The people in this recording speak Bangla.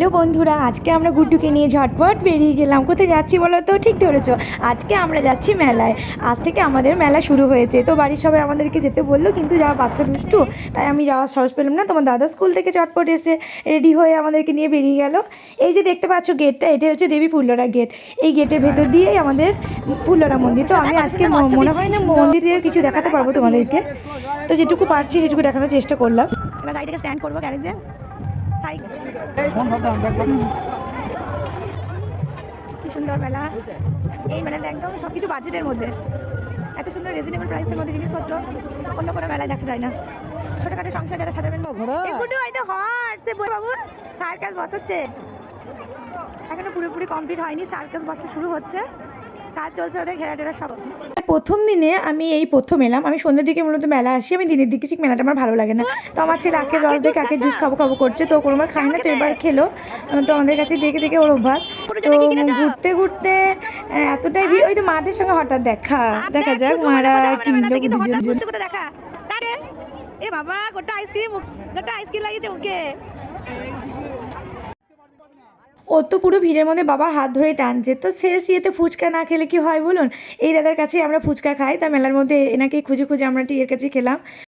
হ্যালো বন্ধুরা, আজকে আমরা গুড্ডুকে নিয়ে ঝটপট বেরিয়ে গেলাম। কোথায় যাচ্ছি বলো তো? ঠিক ধরেছো। আজকে আমরা যাচ্ছি মেলায়। আজ থেকে আমাদের মেলা শুরু হয়েছে। তো বাড়ির সবাই আমাদেরকে যেতে বলল, কিন্তু যাওয়া বাচ্চা দুষ্টু। তাই আমি যাওয়ার সাহস পেলাম না। তোমার দাদা স্কুল থেকে চটপট এসে রেডি হয়ে আমাদেরকে নিয়ে বেরিয়ে গেল। এই যে দেখতে পাচ্ছ গেটটা এটা হচ্ছে দেবী ফুল্লরা গেট এই গেটের ভেতর দিয়েই আমাদের ফুল্লরা মন্দির। তো আমি আজকে মনে হয় না মন্দিরের কিছু দেখাতে পারব তোমাদেরকে। তো যেটুকু পারছি সেটুকু দেখানোর চেষ্টা করলাম। এবার গাড়িটাকে স্ট্যান্ড করব গ্যারেজে সাইকেল কি সুন্দর মেলা। এই মেলাটা একদম সব কিছু বাজেটের মধ্যে। এত সুন্দর রিজনেবল প্রাইসের মধ্যে জিনিসপত্র অন্য কোনো মেলায় দেখা যায় না। ছোটখাটো সংসার যারা সাজাবেন এই গুড্ডু হয়তো হর্স বই বাবু সার্কাস বসাচ্ছে। এখনও পুরোপুরি কমপ্লিট হয়নি সার্কাস বসা শুরু হচ্ছে। কাজ চলছে ওদের ঘেরা টেরা সব প্রথম দিনে আমি এই প্রথম এলাম আমি সন্ধ্যের দিকে মূলত মেলা আসি আমি দিনের দিকে ঠিক মেলাটা আমার ভালো লাগে না। তো আমার ছেলে আখের রস দেখে আখের জুস খাব খাব করছে তো কোনো খায় না তো এবার খেলো। তো আমাদের কাছে দেখে দেখে ওর অভ্যাস। তো ঘুরতে ঘুরতে এতটাই ভিড় ওই তো মাদের সঙ্গে হঠাৎ দেখা। দেখা যাক মারা কিনলো দেখা। এ বাবা গোটা আইসক্রিম গোটা আইসক্রিম লাগিয়েছে মুখে ও তো পুরো ভিড়ের মধ্যে বাবার হাত ধরে টানছে তো শেষ ইয়েতে ফুচকা না খেলে কি হয় বলুন? এই দাদার কাছেই আমরা ফুচকা খাই, তা মেলার মধ্যে এনাকে খুঁজে খুঁজে আমরা এর কাছে খেলাম।